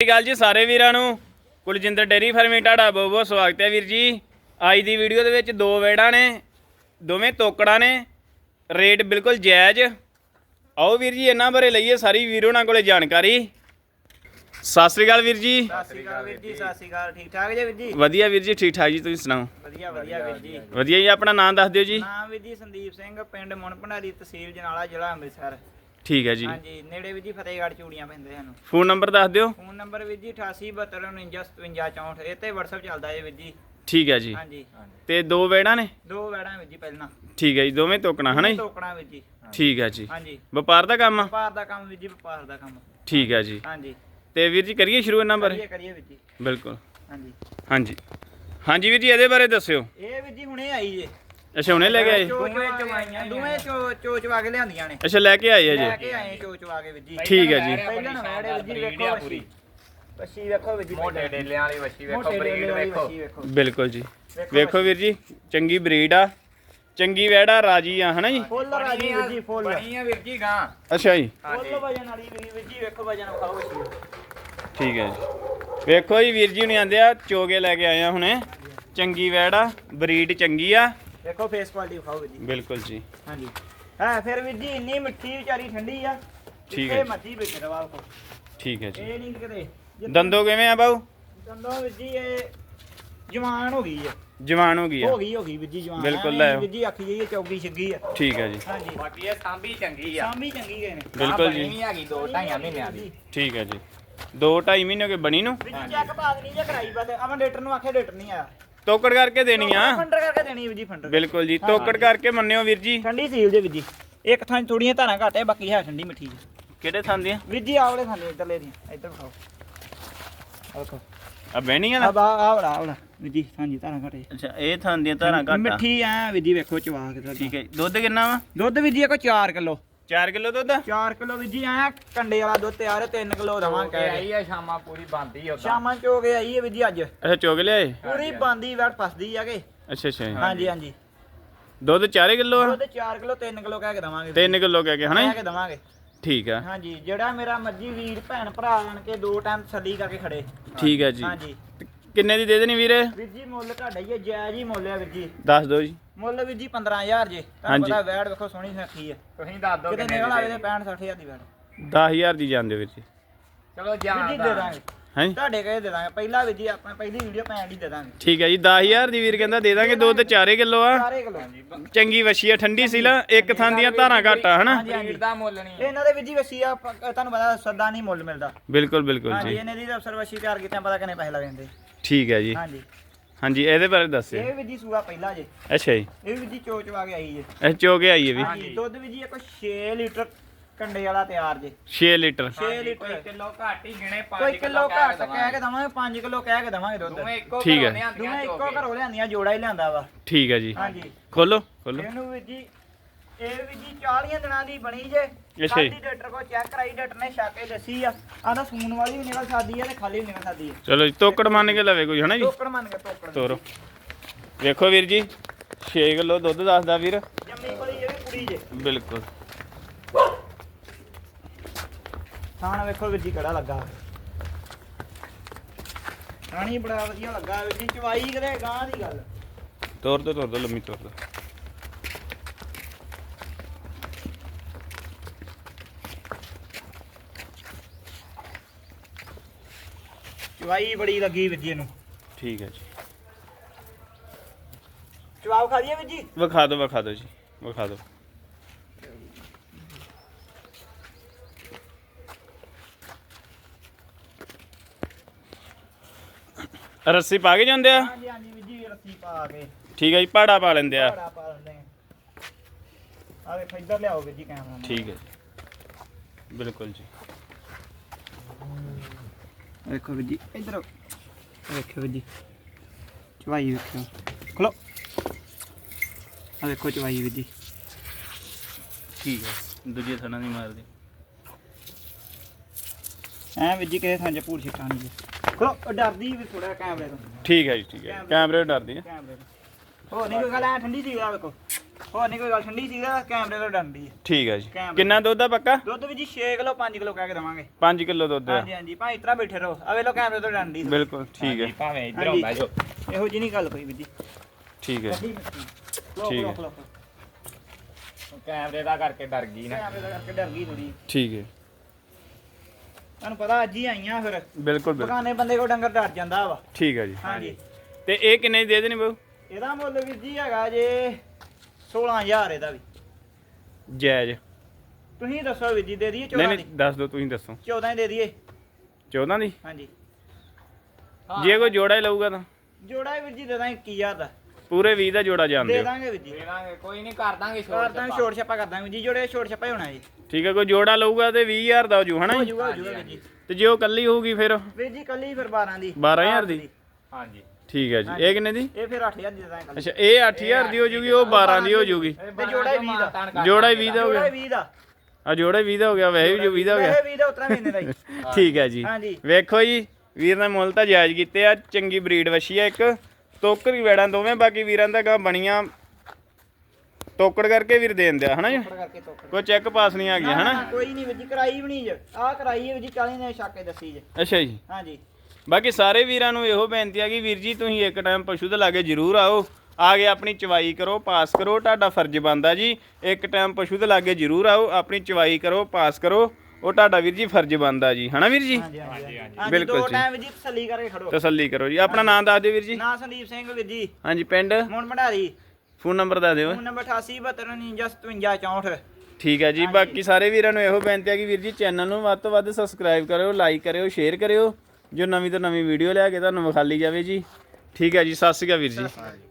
ਸਤਿ ਅਕਾਲ ਜੀ ਸਾਰੇ ਵੀਰਾਂ ਨੂੰ। ਕੁਲਜਿੰਦਰ ਡੇਰੀ ਫਾਰਮਿੰਗ ਤੁਹਾਡਾ ਬਹੁਤ ਬਹੁਤ ਸਵਾਗਤ ਹੈ ਵੀਰ ਜੀ। ਅੱਜ ਦੀ ਵੀਡੀਓ ਦੇ ਵਿੱਚ ਦੋ ਵੇੜਾਂ ਨੇ ਦੋਵੇਂ ਤੋਕੜਾਂ ਨੇ। ਰੇਟ ਬਿਲਕੁਲ ਜਾਇਜ਼। ਆਓ ਵੀਰ ਜੀ ਇਹਨਾਂ ਬਾਰੇ ਲਈਏ ਸਾਰੀ ਵੀਰੋ ਨਾਲ ਕੋਲੇ ਜਾਣਕਾਰੀ। ਸਤਿ ਸ਼੍ਰੀ ਅਕਾਲ ਵੀਰ ਜੀ। ਸਤਿ ਸ਼੍ਰੀ ਅਕਾਲ ਵੀਰ ਜੀ ਸਤਿ ਸ਼੍ਰੀ ਅਕਾਲ। ਠੀਕ ਠਾਕ ਜੀ ਵੀਰ ਜੀ? ਵਧੀਆ ਵੀਰ ਜੀ ਠੀਕ ਠਾਕ ਜੀ ਤੁਸੀਂ ਸੁਣਾਓ? ਵਧੀਆ ਵਧੀਆ ਵੀਰ ਜੀ। ਵਧੀਆ ਜੀ ਆਪਣਾ ਨਾਮ ਦੱਸ ਦਿਓ ਜੀ। ਨਾਮ ਵੀਰ ਜੀ ਸੰਦੀਪ ਸਿੰਘ ਪਿੰਡ ਮੁਨਪੰਡਾਰੀ ਤਹਿਸੀਲ ਜਨਾਲਾ ਜ਼ਿਲ੍ਹਾ ਅੰਮ੍ਰਿਤਸਰ। ਠੀਕ ਹੈ ਜੀ। ਹਾਂਜੀ ਨੇੜੇ ਵੀਰ ਜੀ ਫਤਿਹਗੜ੍ਹ ਚੂੜੀਆਂ ਪੈਂਦੇ ਸਾਨੂੰ। ਫੋਨ ਨੰਬਰ ਦੱਸ ਦਿਓ। ਫੋਨ ਨੰਬਰ ਵੀਰ ਜੀ 8872495764 ਇਹ ਤੇ WhatsApp ਚੱਲਦਾ ਹੈ ਵੀਰ ਜੀ। ਠੀਕ ਹੈ ਜੀ। ਹਾਂਜੀ। ਤੇ ਦੋ ਵੇੜਾਂ ਨੇ? ਦੋ ਵੈੜਾਂ ਵੀਰ ਜੀ ਪਹਿਲਾਂ। ਠੀਕ ਹੈ ਜੀ ਦੋਵੇਂ ਤੋਕੜਾਂ ਹਨਾ ਜੀ? ਟੋਕਣਾ ਵੀਰ ਜੀ। ਠੀਕ ਹੈ ਜੀ। ਹਾਂਜੀ। ਵਪਾਰ ਦਾ ਕੰਮ ਵਪਾਰ ਦਾ ਕੰਮ ਵੀਰ ਜੀ ਵਪਾਰ ਦਾ ਕੰਮ। ਠੀਕ ਹੈ ਜੀ। ਹਾਂਜੀ। ਤੇ ਵੀਰ ਜੀ ਕਰੀਏ ਸ਼ੁਰੂ ਇਹਨਾਂ ਬਾਰੇ? ਕਰੀਏ ਕਰੀਏ ਵੀਰ ਜੀ। ਬਿਲਕੁਲ। ਹਾਂਜੀ। ਹਾਂਜੀ। ਹਾਂਜੀ ਵੀਰ ਜੀ ਇਹਦੇ ਬਾਰੇ ਦੱਸਿਓ। ਇਹ ਵੀਰ ਜੀ ਹੁਣੇ ਆਈ ਜੇ। ਅੱਛਾ ਹੁਣੇ ਲੈ ਕੇ ਆਏ? ਦੋਵੇਂ ਚਵਾਈਆਂ ਦੋਵੇਂ ਚੋ ਚੋ ਚਵਾ ਕੇ ਲਿਆਂਦੀਆਂ ਨੇ। ਅੱਛਾ ਲੈ ਕੇ ਆਏ ਆ ਲੈ ਜੀ ਕੇ ਆਏ ਚੋ ਚਵਾ ਕੇ ਵੀਰ ਜੀ ਠੀਕ ਹੈ ਜੀ। ਪਹਿਲਾਂ ਨਾ ਵੈੜੇ ਵੀਰ ਜੀ ਵੇਖੋ ਵੱਛੀ ਵੱਛੀ ਵੇਖੋ ਵੀਰ ਜੀ ਮੋਟੇ ਡੇਲਿਆਂ ਵਾਲੀ ਵੱਛੀ ਵੇਖੋ ਬਰੀਡ ਵੇਖੋ। ਬਿਲਕੁਲ ਜੀ। ਵੇਖੋ ਵੀਰ ਜੀ ਚੰਗੀ ਬਰੀਡ ਆ। ਚੰਗੀ ਵੈੜਾ ਰਾਜੀ ਆ ਹਨਾ ਜੀ? ਫੁੱਲ ਰਾਜੀ ਵੀਰ ਜੀ ਫੁੱਲ ਬਣੀ ਆ ਵੀਰ ਜੀ ਗਾਂ। ਅੱਛਾ ਜੀ। ਫੁੱਲ ਵਜਨ ਵਾਲੀ ਵੀਰ ਵੀਰ ਜੀ ਵੇਖੋ ਵਜਨ ਵਿਖਾਓ ਵੱਛੀ ਠੀਕ ਹੈ ਜੀ। ਵੇਖੋ ਜੀ ਵੀਰ ਜੀ ਹੁਣੇ ਆਂਦੇ ਆ ਚੋਗੇ ਲੈ ਕੇ ਆਏ ਆ ਹੁਣੇ। ਚੰਗੀ ਵੈੜਾ ਬਰੀਡ ਚੰਗੀ ਆ। ਵੇਖੋ ਫੇਸ ਕੁਆਲਿਟੀ ਵਿਖਾਓ ਵੀਰ ਜੀ। ਬਿਲਕੁਲ ਜੀ। ਹਾਂਜੀ। ਹਾਂ ਫਿਰ ਵੀਰ ਜੀ ਇੰਨੀ ਮਿੱਠੀ ਵਿਚਾਰੀ ਠੰਡੀ ਆ। ਠੀਕ ਹੈ। ਮੱਛੀ ਵਿੱਚ ਰਵਾ ਕੋ ਠੀਕ ਹੈ ਜੀ। ਇਹ ਨਹੀਂ ਕਿਤੇ ਦੰਦੋ ਕਿਵੇਂ ਆ ਬਾਊ? ਦੰਦੋਂ ਵੀਰ ਜੀ ਇਹ ਜਵਾਨ ਹੋ ਗਈ ਆ। ਜਵਾਨ ਹੋ ਗਈ ਆ। ਹੋ ਗਈ ਹੋ ਗਈ ਵੀਰ ਜੀ ਜਵਾਨ। ਬਿਲਕੁਲ ਲੈ। ਵੀਰ ਜੀ ਆਖੀ ਜਾਈਏ ਚੌਗੀ ਛਿੱਗੀ ਆ। ਠੀਕ ਹੈ ਜੀ। ਹਾਂਜੀ। ਬਾਕੀ ਇਹ ਸਾਂਭੀ ਚੰਗੀ ਆ। ਸਾਂਭੀ ਚੰਗੀ ਗਏ ਨੇ। ਬਿਲਕੁਲ ਜੀ। ਬਣੀ ਹੈਗੀ ਦੋ ਢਾਈਆਂ ਮਹੀਨਿਆਂ ਦੀ। ਠੀਕ ਹੈ ਜੀ। 2.5 ਮਹੀਨੇ ਹੋ ਗਏ ਬਣੀ ਨੂੰ? ਵੀਰ ਜੀ ਚੈੱਕ ਬਾਤ ਨਹੀਂ ਜੇ ਕਰਾਈ ਬਸ ਅਮਨ ਡੇਟਰ ਨੂੰ ਆਖੇ ਡੇਟਰ ਨਹੀਂ ਆਇਆ। ਤੋਕੜ ਕਰਕੇ ਦੇਣੀ ਆ। ਫੰਡਰ ਕਰਕੇ ਦੇਣੀ ਵੀਰ ਜੀ ਫੰਡਰ ਬਿਲਕੁਲ ਜੀ ਤੋਕੜ ਕਰਕੇ ਮੰਨਿਓ ਵੀਰ ਜੀ। ਠੰਡੀ ਸੀਲ ਜੇ ਵੀਰ ਜੀ। ਇੱਕ ਥਾਂ ਥੋੜੀਆਂ ਧਾਰਾਂ ਘੱਟ ਹੈ ਬਾਕੀ ਹੈ ਠੰਡੀ ਮਿੱਠੀ ਜੀ। ਕਿਹੜੇ ਥਾਂ ਦੀਆਂ? ਵੀਰ ਜੀ ਆਵਲੇ ਥਾਂ ਇੱਧਰਲੇ ਦੀ ਇੱਧਰ ਖਾਓ ਆਹ ਵੇਖੋ ਆ ਬਹਿਣੀਆਂ ਆ ਨਾ ਬਾ ਆਵਲਾ ਆਵਲਾ ਵੀਰ ਜੀ ਹਾਂਜੀ ਧਾਰਾਂ ਘੱਟ ਅੱਛਾ ਇਹ ਥਾਂ ਦੀਆਂ ਧਾਰਾਂ ਘੱਟ ਆ। ਮਿੱਠੀ ਐ ਵੀਰ ਜੀ ਵੇਖੋ ਚਵਾ ਕੇ ਠੀਕ ਹੈ ਦੁੱਧ ਕਿੰਨਾ ਵਾ? ਦੁੱਧ ਵੀਰ ਜੀ ਕੋ 4 ਕਿਲੋ। 4 ਕਿਲੋ ਦੁੱਧ? 4 ਕਿਲੋ ਵੀਰ ਜੀ ਐ ਕੰਡੇ ਵਾਲਾ ਦੁੱਧ ਤਿਆਰ 3 ਕਿਲੋ ਦਵਾਂਗੇ। ਕੇ ਆਈ ਆ ਸ਼ਾਮਾਂ ਪੂਰੀ ਬੰਦੀ ਉਦਾਂ। ਸ਼ਾਮਾਂ ਚੋ ਕੇ ਆਈ ਹੈ ਵੀਰ ਜੀ ਅੱਜ। ਅੱਛਾ ਚੋਗ ਲਿਆਏ? ਪੂਰੀ ਬਾਂਦੀ ਵੜ ਫਸਦੀ ਆ ਕੇ ਅੱਛਾ ਅੱਛਾ। ਹਾਂਜੀ ਹਾਂਜੀ। ਦੁੱਧ 4 ਕਿਲੋ ਆ? ਦੁੱਧ 4 ਕਿਲੋ 3 ਕਿਲੋ ਕਹਿ ਕੇ ਦਵਾਂਗੇ। 3 ਕਿਲੋ ਕਹਿ ਕੇ ਹਨਾ ਕਹਿ? ਕੇ ਦਵਾਂਗੇ। ਠੀਕ ਆ। ਹਾਂਜੀ ਜਿਹੜਾ ਮੇਰਾ ਮਰਜ਼ੀ ਵੀਰ ਭੈਣ ਭਰਾ ਆਣ ਕੇ ਦੋ ਟਾਈਮ ਤਸੱਲੀ ਕਰਕੇ ਖੜੇ। ਠੀਕ ਹੈ ਜੀ। ਹਾਂਜੀ। ਕਿੰਨੇ ਦੀ ਦੇ ਦੇਣੀ ਵੀਰੇ? ਵੀਰ ਜੀ ਮੁੱਲ ਤੁਹਾਡਾ ਹੀ ਹੈ ਜਾਇਜ਼ ਹੀ ਮੁੱਲ ਹੈ ਵੀਰ ਜੀ। ਦੱਸ ਦਿਓ ਜੀ। ਮੁੱਲ ਵੀਰ ਜੀ 15000 ਜੇ। ਤੁਹਾਨੂੰ ਹਾਂਜੀ। ਪਤਾ ਵੈੜ ਵੇਖੋ ਸੋਹਣੀ ਸੁਨੱਖੀ ਹੈ। ਤੁਸੀਂ ਦੱਸ ਦਿਓ ਕਿਤੇ ਕਿੰਨੇ ਨਿਕਲ ਆਵੇ ਦੀ ਤੇ 65 60000 ਦੀ ਵੈੜ। 10000 ਦੀ ਜਾਂਦੇ ਵੀਰ ਜੀ। ਚਲੋ ਵੀਰ ਜਾਣ ਜੀ ਦੇ ਦਾ ਦਾਂਗੇ। ਹੈਂ? ਤੁਹਾਡੇ ਕਹੇ ਦੇ ਦਾਂਗੇ। ਪਹਿਲਾ ਵੀਰ ਜੀ ਆਪਾਂ ਪਹਿਲੀ ਵੀਡੀਓ ਭੈਣ ਦੀ ਦੇ ਦਾਂਗੇ। ਠੀਕ ਹੈ ਜੀ 10000 ਦੀ ਵੀਰ ਕਹਿੰਦਾ ਦੇ ਦਾਂਗੇ ਦੁੱਧ 4 ਕਿਲੋ ਆ। ਸਾਰੇ ਕਿਲੋ ਚੰਗੀ ਵਛੀ ਆ ਠੰਡੀ ਸੀ ਲਾ ਇੱਕ ਥਾਂ ਦੀਆਂ ਧਾਰਾਂ ਘੱਟ ਆ ਹਨਾ? ਹਾਂਜੀ, ਹਾਂਜੀ। ਦਾ ਮੁੱਲ ਨਹੀਂ ਇਹਨਾਂ ਦੇ ਵੀਰ ਜੀ ਵਸੀ ਆ ਤੁਹਾਨੂੰ ਪਤਾ ਸੱਦਾ ਨਹੀਂ ਮੁੱਲ ਮਿਲਦਾ। ਬਿਲਕੁਲ ਬਿਲਕੁਲ ਹਾਂਜੀ ਜੀ। ਇਹਨੇ ਦੀ ਅਫਸਰ ਵਸੀ ਤਿਆਰ ਕੀਤਾ ਪਤਾ ਕਿੰਨੇ ਪੈਸੇ ਲੱਗਦੇ ਠੀਕ ਹੈ ਜੀ। ਹਾਂਜੀ। ਹਾਂਜੀ ਇਹਦੇ ਬਾਰੇ ਦੱਸਿਓ ਇਹ ਵੀਰ ਜੀ ਸੂਆ ਪਹਿਲਾ ਜੇ। ਅੱਛਾ ਜੀ। ਇਹ ਵੀਰ ਜੀ ਚੋਚ ਵਾ ਕੇ ਆਈ ਜੇ। ਇਹ ਚੋਗੇ ਆਈਏ ਵੀ। ਹਾਂਜੀ ਦੁੱਧ ਵੀਰ ਜੀ ਇੱਕ 6 ਲੀਟਰ ਕੰਡੇ ਵਾਲਾ ਤਿਆਰ ਜੇ। 6 ਲੀਟਰ। 6 ਕੋਈ ਲੀਟਰ। ਕਿਲੋ ਘੱਟ ਹੀ ਗਿਣੇ 5 ਕੋਈ ਕਿਲੋ ਘੱਟ ਕਹਿ ਕੇ ਦਵਾਂਗੇ 5 ਕਿਲੋ ਕਹਿ ਕੇ ਦਵਾਂਗੇ ਦੁੱਧ। ਦੋਵੇਂ ਇੱਕੋ ਠੀਕ ਹੈ। ਘਰੋਂ ਲਿਆਂਦੀਆਂ ਦੋਵੇਂ ਇੱਕੋ। ਘਰੋਂ ਲਿਆਂਦੀਆਂ ਜੋੜਾ ਹੀ ਲਿਆਂਦਾ ਵਾ। ਠੀਕ ਹੈ ਜੀ। ਹਾਂਜੀ। ਖੋਲੋ ਖੋਲੋ। ਇਹਨੂੰ ਵੀਰ ਜੀ ਇਹ ਵੀ ਜੀ 40 ਦਿਨਾਂ ਦੀ ਬਣੀ ਜੇ। ਅੱਛਾ ਜੀ। ਸਾਡੀ ਡਾਕਟਰ ਕੋ ਚੈੱਕ ਕਰਾਈ ਡਾਕਟਰ ਨੇ ਛਾਕੇ ਦੱਸੀ ਆ। ਆਂਦਾ ਸੂਣ ਵਾਲੀ ਵੀ ਨਿਕਲ ਸਕਦੀ ਆ ਤੇ ਖਾਲੀ ਵੀ ਨਿਕਲ ਸਕਦੀ ਆ। ਚਲੋ ਜੀ ਤੋਕੜ ਮੰਨ ਕੇ ਲਵੇ ਕੋਈ ਹਨਾ ਜੀ? ਟੋਕੜ ਮੰਨ ਕੇ ਟੋਕੜ ਤੋਰੋ। ਵੇਖੋ ਵੀਰ ਜੀ 6 ਕਿਲੋ ਦੁੱਧ ਦੱਸਦਾ ਵੀਰ। ਜੰਮੀ ਕੋਲੀ ਇਹ ਵੀ ਕੁੜੀ ਜੇ। ਬਿਲਕੁਲ। ਥਾਣ ਵੇਖੋ ਵੀਰ ਜੀ ਕਿਹੜਾ ਲੱਗਾ। ਥਾਣੀ ਬੜਾ ਵਧੀਆ ਲੱਗਾ ਵੀਰ ਜੀ ਚਵਾਈ ਕਰੇ ਗਾਂ ਦੀ ਗੱਲ। ਤੋਰ ਦੋ ਤੋਰ ਦੋ ਲੰਮੀ ਤੋਰ ਦੋ। ਚਵਾਈ ਬੜੀ ਲੱਗੀ ਵੀਰ ਜੀ ਇਹਨੂੰ। ਠੀਕ ਹੈ ਜੀ। ਚਵਾਬ ਖਾ ਦਈਏ ਵੀਰ ਜੀ? ਵਿਖਾ ਦਿਓ ਵਿਖਾ ਦਿਓ ਜੀ ਵਿਖਾ ਦਿਓ। ਰੱਸੀ ਪਾ ਕੇ ਜਾਂਦੇ ਆ? ਹਾਂਜੀ ਹਾਂਜੀ ਵੀਰ ਜੀ ਰੱਸੀ ਪਾ ਕੇ। ਠੀਕ ਹੈ ਜੀ ਪਾੜਾ ਪਾ ਲੈਂਦੇ ਆ। ਭਾੜਾ ਪਾ ਲੈਂਦੇ ਆ। ਆ ਵੇਖ ਇੱਧਰ ਲਿਆਓ ਵੀਰ ਜੀ ਕੈਮਰਾ ਠੀਕ ਹੈ ਜੀ। ਬਿਲਕੁਲ ਜੀ। ਵੇਖੋ ਵੀਰ ਜੀ ਇੱਧਰ। ਵੇਖੋ ਵੀਰ ਜੀ। ਚਵਾਈ ਵੇਖੋ ਖਲੋ। ਆ ਵੇਖੋ ਚਵਾਈ ਵੀਰ ਜੀ। ਠੀਕ ਹੈ ਦੂਜੇ ਥਣਾ ਨਹੀਂ ਮਾਰਦੇ ਐ ਵੀਰ ਜੀ ਕਿਸੇ ਥਾਂ 'ਚ ਭੂਰ ਛਿੱਟਾ ਨਹੀਂ ਜੀ। ਖਲੋ ਉਹ ਡਰਦੀ ਵੀ ਥੋੜਾ ਕੈਮਰੇ ਤੋਂ। ਠੀਕ ਹੈ ਜੀ ਠੀਕ ਹੈ। ਕੈਮਰੇ ਤੋਂ ਡਰਦੀ ਹੈ। ਕੈਮਰੇ ਤੋਂ। ਹੋ ਨਹੀਂ ਕੋਈ ਗੱਲ ਐ ਠੰਡੀ ਸੀ ਆ ਵੇਖੋ। ਹੋਰ ਨਹੀਂ ਕੋਈ ਗੱਲ ਠੰਡੀ ਸੀਗਾ ਕੈਮਰੇ ਤੋਂ ਡੰਡੀ ਹੈ। ਠੀਕ ਹੈ ਜੀ। ਕੈਮਰਾ। ਕਿੰਨਾ ਦੁੱਧ ਆ ਪੱਕਾ? ਦੁੱਧ ਵੀ ਜੀ 6 ਕਿਲੋ 5 ਕਿਲੋ ਕਹਿ ਕੇ ਦਵਾਂਗੇ। 5 ਕਿਲੋ ਦੁੱਧ ਆ। ਹਾਂਜੀ ਹਾਂਜੀ। ਭਾਈ ਇਤਰਾ ਬੈਠੇ ਰਹੋ। ਆ ਵੇ ਲੋ ਕੈਮਰੇ ਤੋਂ ਡੰਡੀ ਬਿਲਕੁਲ ਠੀਕ ਹੈ। ਭਾਵੇਂ ਇੱਧਰ ਹਾਂਜੀ। ਆਉਂਦਾ ਜੋ। ਇਹੋ ਜੀ ਨਹੀਂ ਗੱਲ ਕੋਈ ਵੀ ਜੀ। ਠੀਕ ਹੈ। ਠੰਡੀ ਮਿੱਠੀ ਲੋ ਠੀਕ ਲੋ ਹੈ। ਲੋ ਕੈਮਰੇ ਦਾ ਕਰਕੇ ਡਰ ਗਈ ਨਾ। ਕੈਮਰੇ ਦਾ ਕਰਕੇ ਡਰ ਗਈ ਥੋੜੀ ਠੀਕ ਹੈ। ਤੁਹਾਨੂੰ ਪਤਾ ਅੱਜ ਹੀ ਆਈਆਂ ਫਿਰ। ਬਿਲਕੁਲ ਬਿਲਕੁਲ। ਬਗਾਨੇ ਬੰਦੇ ਕੋ ਡੰਗਰ ਡਰ ਜਾਂਦਾ ਵਾ। ਠੀਕ ਹੈ ਜੀ। ਹਾਂਜੀ। ਤੇ ਇਹ ਕਿੰਨੇ ਦੀ ਦੇ ਦੇਣੀ ਬਾਊ ਇਹਦਾ ਮੁੱਲ ਵੀਰ ਜੀ ਹੈਗਾ ਜੇ 16000 ਇਹਦਾ ਵੀ। ਜਾਇਜ਼। ਤੁਸੀਂ ਦੱਸੋ ਵੀਰ ਜੀ ਦੇ ਦਈਏ ਨਹੀਂ 14 ਨਹੀਂ ਦੀ? ਦੱਸ ਦਿਓ ਤੁਸੀਂ ਦੱਸੋ। 14 ਹੀ ਦੇ ਦਈਏ। 14 ਦੀ? ਹਾਂਜੀ। ਜੇ ਕੋਈ ਜੋੜਾ ਹੀ ਲਊਗਾ ਤਾਂ? ਜੋੜਾ ਹੀ ਵੀਰ ਜੀ ਦੇ ਦਾਂਗੇ 21000 ਦਾ। ਪੂਰੇ 20 ਦਾ ਜੋੜਾ ਜਾਣ ਦੇ ਦਾਂਗੇ ਵੀਰ ਜੀ। ਦੇ ਦਾਂਗੇ ਕੋਈ ਨਹੀਂ ਕਰ ਦਾਂਗੇ ਛੋੜ ਕਰ ਦਾਂਗੇ ਛੋਟ ਛੱਪਾ ਕਰ ਦਾਂਗੇ ਜੀ ਜੋੜੇ ਛੋਟ ਛੱਪਾ ਹੀ ਹੋਣਾ ਜੀ। ਠੀਕ ਹੈ ਕੋਈ ਜੋੜਾ ਲਊਗਾ ਤੇ 20000 ਦਾ ਹੋ ਜੂ ਹਨਾ ਹੋ ਜੀ ਜੂਗਾ ਹੋ ਜੂਗਾ ਵੀਰ ਜੀ। ਤੇ ਜੇ ਉਹ ਕੱਲੀ ਹੋਊਗੀ ਫਿਰ? ਵੀਰ ਜੀ ਕੱਲੀ ਫਿਰ 12 ਦੀ। 12000 ਦੀ? ਹਾਂਜੀ। ਠੀਕ ਹੈ ਜੀ। ਇਹ ਕਿੰਨੇ ਦੀ? ਇਹ ਫਿਰ 8000 ਦੀ ਦੇ ਦਾਂਗੇ ਕੱਲੀ ਅੱਛਾ ਇਹ 8000 ਦੀ ਹੋ ਜੂਗੀ ਉਹ 12 ਦੀ ਹੋ ਜੂਗੀ। ਤੇ ਜੋੜਾ ਹੀ 20 ਦਾ। ਜੋੜਾ ਹੀ 20 ਦਾ ਹੋ ਜੋੜਾ ਗਿਆ ਹੀ 20 ਦਾ। ਆ ਜੋੜਾ ਹੀ 20 ਦਾ ਹੋ ਗਿਆ ਵੈਸੇ ਵੀ ਜੋ 20 ਦਾ ਹੋ ਗਿਆ। ਵੈਸੇ 20 ਦਾ ਉਤਰਾ ਮਹੀਨੇ ਦਾ ਹੀ। ਠੀਕ ਹੈ ਜੀ। ਹਾਂਜੀ। ਵੇਖੋ ਜੀ ਵੀਰ ਨੇ ਮੁੱਲ ਤਾਂ ਜਾਇਜ਼ ਕੀਤੇ ਆ ਚੰਗੀ ਬਰੀਡ ਵਛੀ ਆ ਇੱਕ। ਤੋਕਰੀ ਵੈੜਾਂ ਦੋਵੇਂ ਬਾਕੀ ਵੀਰਾਂ ਦਾ ਗਾ ਬਣੀਆਂ। ਤੋਕੜ ਕਰਕੇ ਵੀਰ ਦੇਣ ਦਿਆ ਹਨਾ ਜੀ? ਕਰਕੇ ਕੋਈ ਚੈੱਕ ਪਾਸ ਨਹੀਂ ਆ ਗਿਆ ਹਨਾ? ਕੋਈ ਨਹੀਂ ਜੀ ਕਰਾਈ ਵੀ ਨਹੀਂ ਜੇ। ਆਹ ਕਰਾਈ ਹੈ ਜੀ 40 ਨੇ ਛਾਕੇ ਦੱਸੀ ਜੇ। ਅੱਛਾ ਜੀ। ਹਾਂਜੀ ਬਾਕੀ ਸਾਰੇ ਵੀਰਾਂ ਨੂੰ ਇਹੋ ਬੇਨਤੀ ਆ ਕਿ ਵੀਰ ਜੀ ਤੁਸੀਂ ਇੱਕ ਟਾਈਮ ਪਸ਼ੂ ਦੇ ਲਾਗੇ ਜ਼ਰੂਰ ਆਓ। ਆ ਕੇ ਆਪਣੀ ਚਵਾਈ ਕਰੋ ਪਾਸ ਕਰੋ ਤੁਹਾਡਾ ਫਰਜ਼ ਬਣਦਾ ਜੀ। ਇੱਕ ਟਾਈਮ ਪਸ਼ੂ ਦੇ ਲਾਗੇ ਜ਼ਰੂਰ ਆਓ ਆਪਣੀ ਚਵਾਈ ਕਰੋ ਪਾਸ ਕਰੋ। ਉਹ ਤੁਹਾਡਾ ਵੀਰ ਜੀ ਫਰਜ਼ ਬਣਦਾ ਜੀ। ਹਨਾ ਵੀਰ ਜੀ? ਹਾਂਜੀ ਹਾਂਜੀ ਹਾਂਜੀ। ਹਾਂਜੀ ਬਿਲਕੁਲ ਦੋ ਜੀ। ਟਾਈਮ ਵੀਰ ਜੀ ਤਸੱਲੀ ਕਰਕੇ ਖੜੋ। ਤਸੱਲੀ ਕਰੋ ਜੀ। ਆਪਣਾ ਨਾਮ ਦੱਸ ਦਿਓ ਵੀਰ ਜੀ। ਨਾ ਸੰਦੀਪ ਸਿੰਘ ਵੀਰ ਜੀ। ਹਾਂਜੀ ਪਿੰਡ? ਮੋਹਨ ਭੰਡਾਰੀ। ਫੋਨ ਨੰਬਰ ਦੱਸ ਦਿਓ। ਫੋਨ ਨੰਬਰ 8872595764 ਠੀਕ ਹੈ ਜੀ। ਬਾਕੀ ਸਾਰੇ ਵੀਰਾਂ ਨੂੰ ਇਹੋ ਬੇਨਤੀ ਹੈ ਕਿ ਵੀਰ ਜੀ ਚੈਨਲ ਨੂੰ ਵੱਧ ਤੋਂ ਵੱਧ ਸਬਸਕ੍ਰਾਈਬ ਕਰਿਓ ਲਾਈਕ ਕਰਿਓ ਸ਼ੇਅਰ ਕਰਿਓ। ਜੋ ਨਵੀਂ ਤੋਂ ਨਵੀਂ ਵੀਡੀਓ ਲਿਆ ਕੇ ਤੁਹਾਨੂੰ ਵਿਖਾਲੀ ਜਾਵੇ ਜੀ। ਠੀਕ ਹੈ ਜੀ। ਸਤਿ ਸ਼੍ਰੀ ਅਕਾਲ ਵੀਰ ਜੀ।